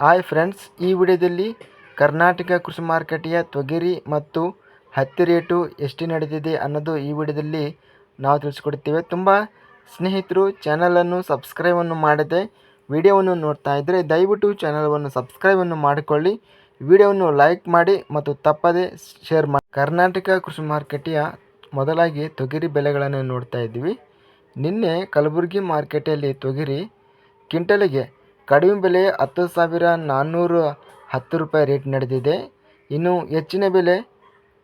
Hi friends, ಈ ವಿಡಿಯೋದಲ್ಲಿ ಕರ್ನಾಟಕ ಕೃಷಿ ಮಾರುಕಟ್ಟೆಯ ತೊಗರಿ ಮತ್ತು ಹತ್ತಿ ರೇಟು ಎಷ್ಟು ನಡೆದಿದೆ ಅನ್ನೋದು ಈ ವಿಡಿಯೋದಲ್ಲಿ ನಾವು ತಿಳಿಸ್ಕೊಡ್ತೇವೆ. ತುಂಬ ಸ್ನೇಹಿತರು, ಚಾನಲನ್ನು ಸಬ್ಸ್ಕ್ರೈಬನ್ನು ಮಾಡದೆ ವಿಡಿಯೋವನ್ನು ನೋಡ್ತಾ ಇದ್ದರೆ ದಯವಿಟ್ಟು ಚಾನಲನ್ನು ಸಬ್ಸ್ಕ್ರೈಬನ್ನು ಮಾಡಿಕೊಳ್ಳಿ. ವಿಡಿಯೋವನ್ನು ಲೈಕ್ ಮಾಡಿ ಮತ್ತು ತಪ್ಪದೆ ಶೇರ್ ಮಾಡಿ. ಕರ್ನಾಟಕ ಕೃಷಿ ಮಾರುಕಟ್ಟೆಯ ಮೊದಲಾಗಿ ತೊಗರಿ ಬೆಲೆಗಳನ್ನು ನೋಡ್ತಾ ಇದ್ದೀವಿ. ನಿನ್ನೆ ಕಲಬುರಗಿ ಮಾರ್ಕೆಟಲ್ಲಿ ತೊಗರಿ ಕ್ವಿಂಟಲಿಗೆ ಕಡಿಮೆ ಬೆಲೆ ಹತ್ತು ಸಾವಿರ ನಾನ್ನೂರು ಹತ್ತು ರೂಪಾಯಿ ರೇಟ್ ನಡೆದಿದೆ. ಇನ್ನು ಹೆಚ್ಚಿನ ಬೆಲೆ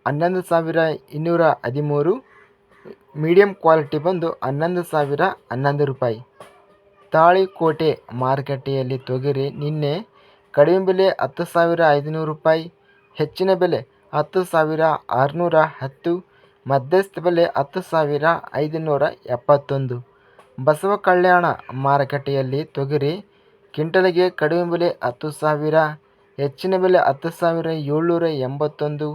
ಹನ್ನೊಂದು ಸಾವಿರ ಇನ್ನೂರ ಹದಿಮೂರು. ಮೀಡಿಯಂ ಕ್ವಾಲಿಟಿ ಬಂದು ಹನ್ನೊಂದು ಸಾವಿರ ಹನ್ನೊಂದು ರೂಪಾಯಿ. ತಾಳಿಕೋಟೆ ಮಾರುಕಟ್ಟೆಯಲ್ಲಿ ತೊಗರಿ ನಿನ್ನೆ ಕಡಿಮೆ ಬೆಲೆ ಹತ್ತು ಸಾವಿರ ಐದುನೂರು ರೂಪಾಯಿ, ಹೆಚ್ಚಿನ ಬೆಲೆ ಹತ್ತು ಸಾವಿರ ಆರುನೂರ ಹತ್ತು, ಮಧ್ಯಸ್ಥ ಬೆಲೆ ಹತ್ತು ಸಾವಿರ ಐದುನೂರ ಎಪ್ಪತ್ತೊಂದು. ಬಸವ ಕಲ್ಯಾಣ ಮಾರುಕಟ್ಟೆಯಲ್ಲಿ ತೊಗರಿ ಕ್ವಿಂಟಲಿಗೆ ಕಡಿಮೆ ಬೆಲೆ ಹತ್ತು ಸಾವಿರ, ಹೆಚ್ಚಿನ ಬೆಲೆ ಹತ್ತು ಸಾವಿರ ಏಳ್ನೂರ ಎಂಬತ್ತೊಂದು,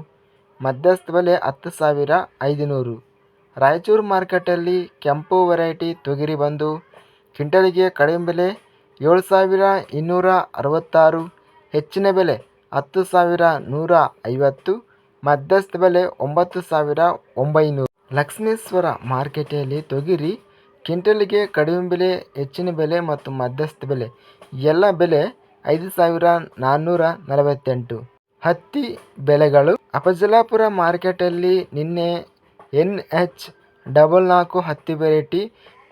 ಮಧ್ಯಸ್ಥ ಬೆಲೆ ಹತ್ತು ಸಾವಿರ ಐದುನೂರು. ರಾಯಚೂರು ಮಾರ್ಕೆಟಲ್ಲಿ ಕೆಂಪು ವೆರೈಟಿ ತೊಗರಿ ಬಂದು ಕ್ವಿಂಟಲಿಗೆ ಕಡಿಮೆ ಬೆಲೆ ಏಳು ಸಾವಿರ ಇನ್ನೂರ ಅರವತ್ತಾರು, ಹೆಚ್ಚಿನ ಬೆಲೆ ಹತ್ತು ಸಾವಿರ ನೂರ ಐವತ್ತು, ಮಧ್ಯಸ್ಥ ಬೆಲೆ ಒಂಬತ್ತು ಸಾವಿರ ಒಂಬೈನೂರು. ಲಕ್ಷ್ಮೇಶ್ವರ ಮಾರ್ಕೆಟಲ್ಲಿ ತೊಗರಿ ಕ್ವಿಂಟಲಿಗೆ ಕಡಿಮೆ ಬೆಲೆ, ಹೆಚ್ಚಿನ ಬೆಲೆ ಮತ್ತು ಮಧ್ಯಸ್ಥ ಬೆಲೆ. ಎಲ್ಲ ಬೆಲೆ ಐದು ಸಾವಿರ ನಾನ್ನೂರ ನಲವತ್ತೆಂಟು. ಹತ್ತಿ ಬೆಲೆಗಳು. ಅಪಜಲಾಪುರ ಮಾರ್ಕೆಟಲ್ಲಿ ನಿನ್ನೆ ಎನ್ ಎಚ್ ಡಬಲ್ ನಾಲ್ಕು ಹತ್ತಿ ವೆರೈಟಿ.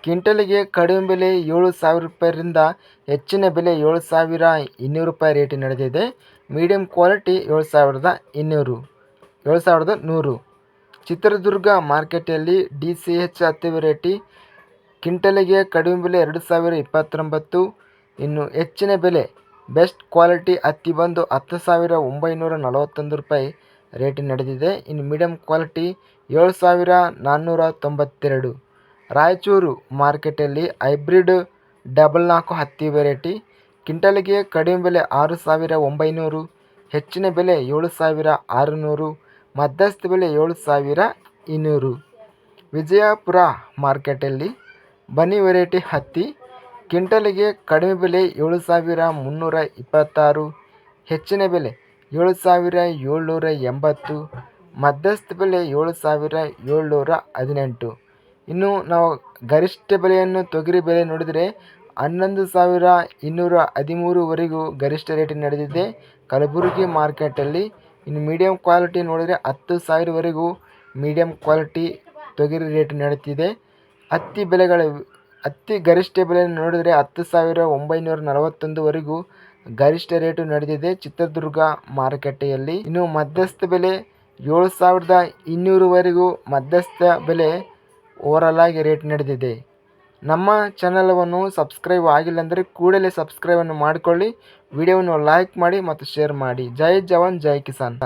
ಕ್ವಿಂಟಲಿಗೆ ಕಡಿಮೆ ಬೆಲೆ ಏಳು ಸಾವಿರ ರೂಪಾಯಿರಿಂದ ಹೆಚ್ಚಿನ ಬೆಲೆ ಏಳು ಸಾವಿರ ಇನ್ನೂರು ರೂಪಾಯಿ ರೇಟ್ ನಡೆದಿದೆ. ಮೀಡಿಯಂ ಕ್ವಾಲಿಟಿ ಏಳು ಸಾವಿರದ ಇನ್ನೂರು, ಏಳು ಸಾವಿರದ ನೂರು. ಚಿತ್ರದುರ್ಗ ಮಾರ್ಕೆಟಲ್ಲಿ ಡಿ ಸಿ ಎಚ್ ಹತ್ತಿ ವೆರೈಟಿ. ಕ್ವಿಂಟಲಿಗೆ ಕಡಿಮೆ ಬೆಲೆ ಎರಡು ಸಾವಿರ ಇಪ್ಪತ್ತೊಂಬತ್ತು. ಇನ್ನು ಹೆಚ್ಚಿನ ಬೆಲೆ, ಬೆಸ್ಟ್ ಕ್ವಾಲಿಟಿ ಹತ್ತಿ ಬಂದು ಹತ್ತು ಸಾವಿರ ಒಂಬೈನೂರ ನಲವತ್ತೊಂದು ರೂಪಾಯಿ ರೇಟ್ ನಡೆದಿದೆ. ಇನ್ನು ಮೀಡಿಯಂ ಕ್ವಾಲಿಟಿ ಏಳು ಸಾವಿರ ನಾನ್ನೂರ ತೊಂಬತ್ತೆರಡು. ರಾಯಚೂರು ಮಾರ್ಕೆಟಲ್ಲಿ ಹೈಬ್ರಿಡ್ ಡಬಲ್ ನಾಲ್ಕು ಹತ್ತಿ ವೆರೈಟಿ. ಕಿಂಟಲಿಗೆ ಕಡಿಮೆ ಬೆಲೆ ಆರು ಸಾವಿರ ಒಂಬೈನೂರು, ಹೆಚ್ಚಿನ ಬೆಲೆ ಏಳು ಸಾವಿರ ಆರುನೂರು, ಮಧ್ಯಸ್ಥ ಬೆಲೆ ಏಳು ಸಾವಿರ ಇನ್ನೂರು. ವಿಜಯಪುರ ಮಾರ್ಕೆಟಲ್ಲಿ ಬನ್ನಿ ವೆರೈಟಿ ಹತ್ತಿ. ಕ್ವಿಂಟಲಿಗೆ ಕಡಿಮೆ ಬೆಲೆ ಏಳು ಸಾವಿರ ಮುನ್ನೂರ ಇಪ್ಪತ್ತಾರು, ಹೆಚ್ಚಿನ ಬೆಲೆ ಏಳು ಸಾವಿರ ಏಳ್ನೂರ ಎಂಬತ್ತು, ಮಧ್ಯಸ್ಥ ಬೆಲೆ ಏಳು ಸಾವಿರ ಏಳ್ನೂರ ಹದಿನೆಂಟು. ಇನ್ನು ನಾವು ಗರಿಷ್ಠ ಬೆಲೆಯನ್ನು ತೊಗರಿ ಬೆಲೆ ನೋಡಿದರೆ ಹನ್ನೊಂದು ಸಾವಿರ ಇನ್ನೂರ ಹದಿಮೂರುವರೆಗೂ ಗರಿಷ್ಠ ರೇಟ್ ನಡೆದಿದೆ. ಕಲಬುರಗಿ ಮಾರ್ಕೆಟಲ್ಲಿ ಇನ್ನು ಮೀಡಿಯಂ ಕ್ವಾಲಿಟಿ ನೋಡಿದರೆ ಹತ್ತು ಸಾವಿರವರೆಗೂ ಮೀಡಿಯಂ ಕ್ವಾಲಿಟಿ ತೊಗರಿ ರೇಟ್ ನಡೀತಿದೆ ಹತ್ತಿ ಬೆಲೆಗಳ ಹತ್ತಿ ಗರಿಷ್ಠ ಬೆಲೆ ನೋಡಿದರೆ ಹತ್ತು ಸಾವಿರ ಒಂಬೈನೂರ ನಲವತ್ತೊಂದುವರೆಗೂ ಗರಿಷ್ಠ ರೇಟು ನಡೆದಿದೆ. ಚಿತ್ರದುರ್ಗ ಮಾರುಕಟ್ಟೆಯಲ್ಲಿ ಇನ್ನು ಮಧ್ಯಸ್ಥ ಬೆಲೆ ಏಳು ಸಾವಿರದ ಇನ್ನೂರುವರೆಗೂ ಮಧ್ಯಸ್ಥ ಬೆಲೆ ಓವರಲ್ ಆಗಿ ರೇಟ್ ನಡೆದಿದೆ. ನಮ್ಮ ಚಾನಲವನ್ನು ಸಬ್ಸ್ಕ್ರೈಬ್ ಆಗಿಲ್ಲ ಅಂದರೆ ಕೂಡಲೇ ಸಬ್ಸ್ಕ್ರೈಬನ್ನು ಮಾಡಿಕೊಳ್ಳಿ. ವಿಡಿಯೋವನ್ನು ಲೈಕ್ ಮಾಡಿ ಮತ್ತು ಶೇರ್ ಮಾಡಿ. ಜೈ ಜವಾನ್, ಜೈ ಕಿಸಾನ್.